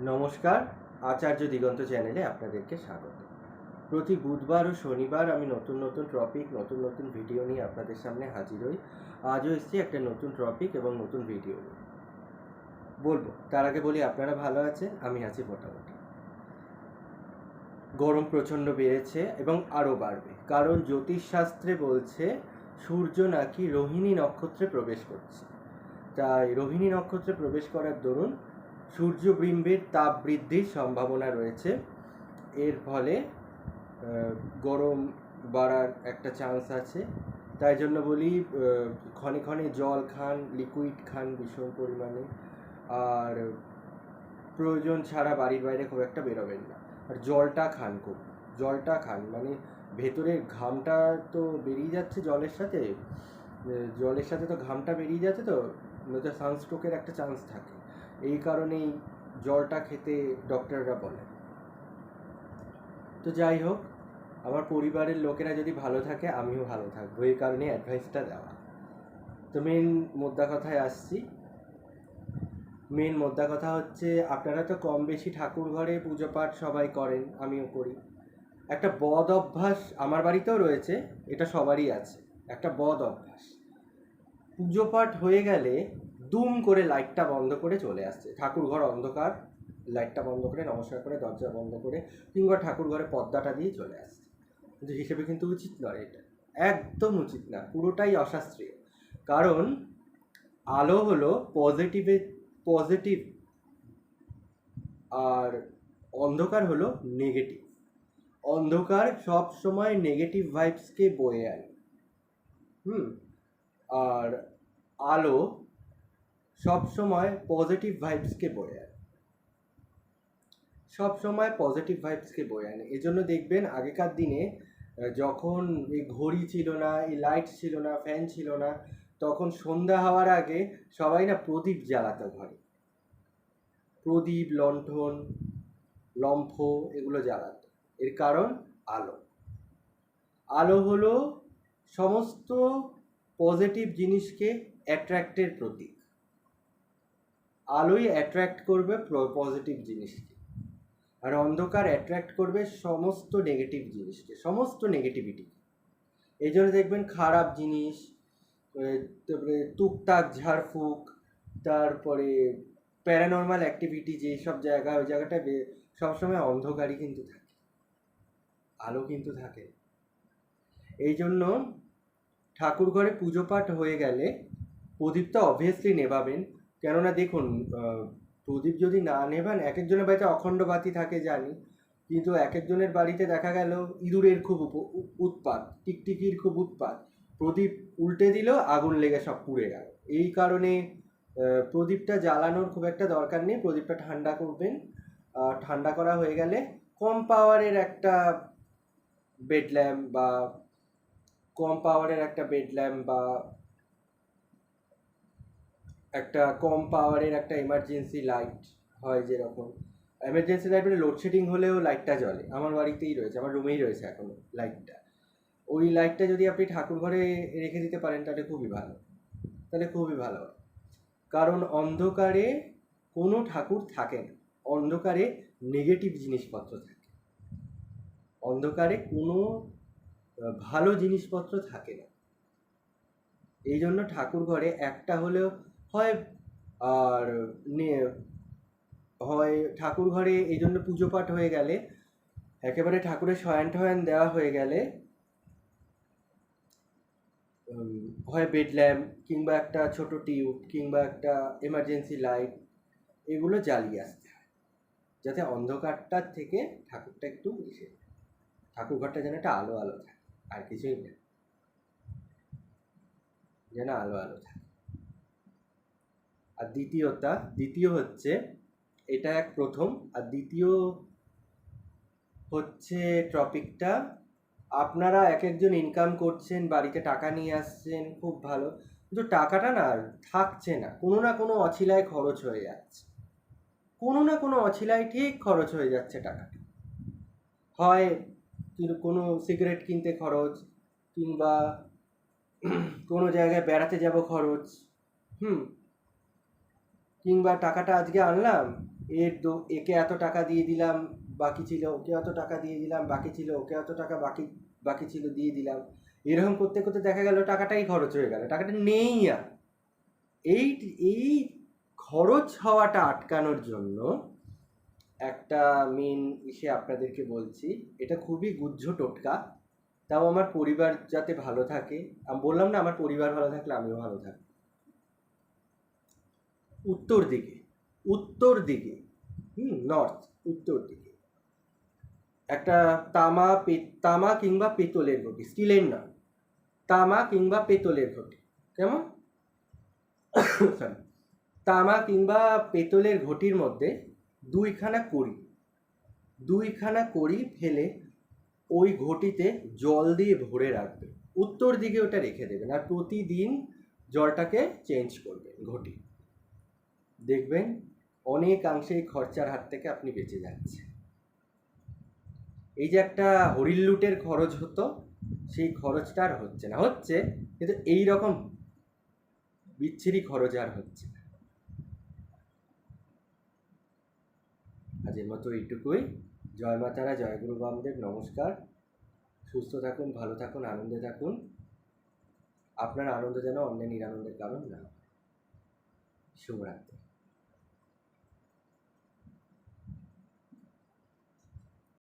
নমস্কার, আচার্য দিগন্ত চ্যানেলে আপনাদেরকে স্বাগত। প্রতি বুধবার ও শনিবার আমি নতুন নতুন টপিক নতুন নতুন ভিডিও নিয়ে আপনাদের সামনে হাজির হই। আজও এসেছি একটা নতুন টপিক এবং নতুন ভিডিও নিয়ে। বলব, তার আগে বলি আপনারা ভালো আছেন? আমি আছি মোটামুটি। গরম প্রচণ্ড বেড়েছে এবং আরও বাড়বে। কারণ জ্যোতিষশাস্ত্রে বলছে, সূর্য নাকি রোহিণী নক্ষত্রে প্রবেশ করছে। তাই রোহিণী নক্ষত্রে প্রবেশ করার দরুন সূর্যবিম্বের তাপ বৃদ্ধির সম্ভাবনা রয়েছে। এর ফলে গরম বাড়ার একটা চান্স আছে। তাই জন্য বলি ক্ষণে ক্ষণে জল খান লিকুইড খান ভীষণ পরিমাণে। আর প্রয়োজন ছাড়া বাড়ির বাইরে খুব একটা বেরোবেন না। আর জলটা খান খুব, জলটা খান। মানে ভেতরের ঘামটা তো বেরিয়ে যাচ্ছে জলের সাথে। জলের সাথে তো ঘামটা বেরিয়ে যাচ্ছে তো, নয়তো সানস্ট্রোকের একটা চান্স থাকে। এই কারণেই জলটা খেতে ডক্টররা বলে। তো যাই হোক, আমার পরিবারের লোকেরা যদি ভালো থাকে, আমিও ভালো থাকব। এই কারণে অ্যাডভাইসটা দেওয়া। তো মেন মোদ্দা কথায় আসছি। মেন মোদ্দা কথা হচ্ছে, আপনারা তো কম বেশি ঠাকুর ঘরে পুজো পাঠ সবাই করেন, আমিও করি। একটা বদ অভ্যাস আমার বাড়িতেও রয়েছে, এটা সবারই আছে। একটা বদ অভ্যাস। পুজো পাঠ হয়ে গেলে দুম করে লাইটটা বন্ধ করে চলে আসছে। ঠাকুর ঘর অন্ধকার, লাইটটা বন্ধ করে, নমস্কার করে, দরজা বন্ধ করে, কিংবা ঠাকুর ঘরে পর্দাটা দিয়ে চলে আসছে। কিন্তু হিসেবে কিন্তু উচিত নয় এটা। একদম উচিত না, পুরোটাই অশাস্ত্রীয়। কারণ আলো হলো পজিটিভে পজিটিভ আর অন্ধকার হলো নেগেটিভ অন্ধকার সব সময় নেগেটিভ ভাইবসকে বয়ে আনে। হুম? আর আলো সব সময় পজিটিভ ভাইবসকে বয়ে আনে। সব সময় পজিটিভ ভাইবসকে বয়ে আনে। এজন্য দেখবেন আগেকার দিনে যখন এই ঘড়ি ছিল না, এই লাইট ছিল না ফ্যান ছিল না, তখন সন্ধ্যা হওয়ার আগে সবাই না প্রদীপ জ্বালাতো ঘরে। প্রদীপ, লণ্ঠন, লম্ফ এগুলো জ্বালাত। এর কারণ আলো। আলো হলো সমস্ত পজিটিভ জিনিসকে অ্যাট্রাক্টের প্রতীক। আলোই অ্যাট্রাক্ট করবে পজিটিভ জিনিসকে। আর অন্ধকার অ্যাট্রাক্ট করবে সমস্ত নেগেটিভ জিনিসকে, সমস্ত নেগেটিভিটি এই জন্য দেখবেন খারাপ জিনিস তারপরে টুকটাক ঝাড়ফুঁক, তারপরে প্যারানর্মাল অ্যাক্টিভিটি যেসব জায়গা, ওই জায়গাটায় বে- সবসময় অন্ধকারই কিন্তু থাকে। আলো কিন্তু থাকে এই জন্য ঠাকুর ঘরে পুজো পাঠ হয়ে গেলে প্রদীপটা অবভিয়াসলি নেভাবেন। কেননা দেখুন প্রদীপ যদি না নেভান এক একজনের বাড়িতে অখণ্ড বাতি থাকে জানি, কিন্তু এক একজনের বাড়িতে দেখা গেল ইঁদুরের খুব উৎপাত, টিকটিকির খুব উৎপাত। প্রদীপ উল্টে দিল, আগুন লেগে সব পুড়ে গেল। এই কারণে প্রদীপটা জ্বালানোর খুব একটা দরকার নেই, প্রদীপটা ঠান্ডা করবেন। ঠান্ডা করা হয়ে গেলে কম পাওয়ারের একটা বেড ল্যাম্প বা কম পাওয়ারের একটা বেড ল্যাম্প বা একটা কম পাওয়ারের একটা এমার্জেন্সি লাইট হয় যেরকম। এমার্জেন্সি লাইট মানে লোডশেডিং হলেও লাইটটা জ্বলে। আমার বাড়িতেই রয়েছে, আমার রুমেই রয়েছে এখনও লাইটটা ওই লাইটটা যদি আপনি ঠাকুর ঘরে রেখে দিতে পারেন, তাহলে খুবই ভালো। তাহলে খুবই ভালো কারণ অন্ধকারে কোনো ঠাকুর থাকে না। অন্ধকারে নেগেটিভ জিনিসপত্র থাকে। অন্ধকারে কোনো ভালো জিনিসপত্র থাকে না। এই জন্য ঠাকুর ঘরে একটা হলেও হয়, আর হয় ঠাকুর ঘরে এই জন্য পুজো পাঠ হয়ে গেলে, একেবারে ঠাকুরের শয়ান টয়ান দেওয়া হয়ে গেলে হয় বেড ল্যাম্প কিংবা একটা ছোট টিউব কিংবা একটা এমার্জেন্সি লাইট এগুলো জ্বালিয়ে আসতে হয়। যাতে অন্ধকারটার থেকে ঠাকুরটা একটু এসে ঠাকুর ঘরটা যেন একটা আলো আলো থাকে, আর কিছুই না। যেন আলো আলো থাকে। আর দ্বিতীয়টা, দ্বিতীয় হচ্ছে, এটা এক প্রথম, আর দ্বিতীয় হচ্ছে টপিকটা, আপনারা এক একজন ইনকাম করছেন, বাড়িতে টাকা নিয়ে আসছেন, খুব ভালো। কিন্তু টাকাটা না থাকছে না, কোনো না কোনো অছিলায় খরচ হয়ে যাচ্ছে। কোনো না কোনো অছিলায় ঠিক খরচ হয়ে যাচ্ছে টাকাটা। হয় কোনো সিগারেট কিনতে খরচ, কিংবা কোনো জায়গায় বেড়াতে যাব খরচ, হুম কিংবা টাকাটা আজকে আনলাম, এর দো, একে এত টাকা দিয়ে দিলাম, বাকি ছিল ওকে এত টাকা দিয়ে দিলাম, বাকি ছিল ওকে এত টাকা, বাকি বাকি ছিল দিয়ে দিলাম। এরকম করতে করতে দেখা গেল টাকাটাই খরচ হয়ে গেল, টাকাটা নেই আর। এই এই খরচ হওয়াটা আটকানোর জন্য একটা মেন ইসে আপনাদেরকে বলছি, এটা খুবই গুহ্য টোটকা, তাও আমার পরিবার যাতে ভালো থাকে, আমি, বললাম না আমার পরিবার ভালো থাকলে আমিও ভালো থাকি উত্তর দিকে উত্তর দিকে, হুম নর্থ উত্তর দিকে। একটা তামা তামা কিংবা পেতলের ঘটি, স্টিলের না, তামা কিংবা পেতলের ঘটি, কেমন. তামা কিংবা পেতলের ঘটির মধ্যে দুইখানা কড়ি দুইখানা কড়ি ফেলে ওই ঘটিতে জল দিয়ে ভরে রাখবে। উত্তর দিকে ওটা রেখে দেবেন আর প্রতিদিন জলটাকে চেঞ্জ করবেন ঘটি। দেখবেন অনেকাংশে এই খরচার হাত থেকে আপনি বেঁচে যাচ্ছেন। এই যে একটা হরিণ লুটের খরচ হতো, সেই খরচটা আর হচ্ছে না। হচ্ছে, কিন্তু এই রকম বিচ্ছিরি খরচ আর হচ্ছে না। আজের মতো এইটুকুই। জয় মা তারা, জয় গুরু বামদেব, নমস্কার। সুস্থ থাকুন, ভালো থাকুন, আনন্দে থাকুন। আপনার আনন্দ যেন অন্যের নিরানন্দের কারণ না। শুভরাত্রি।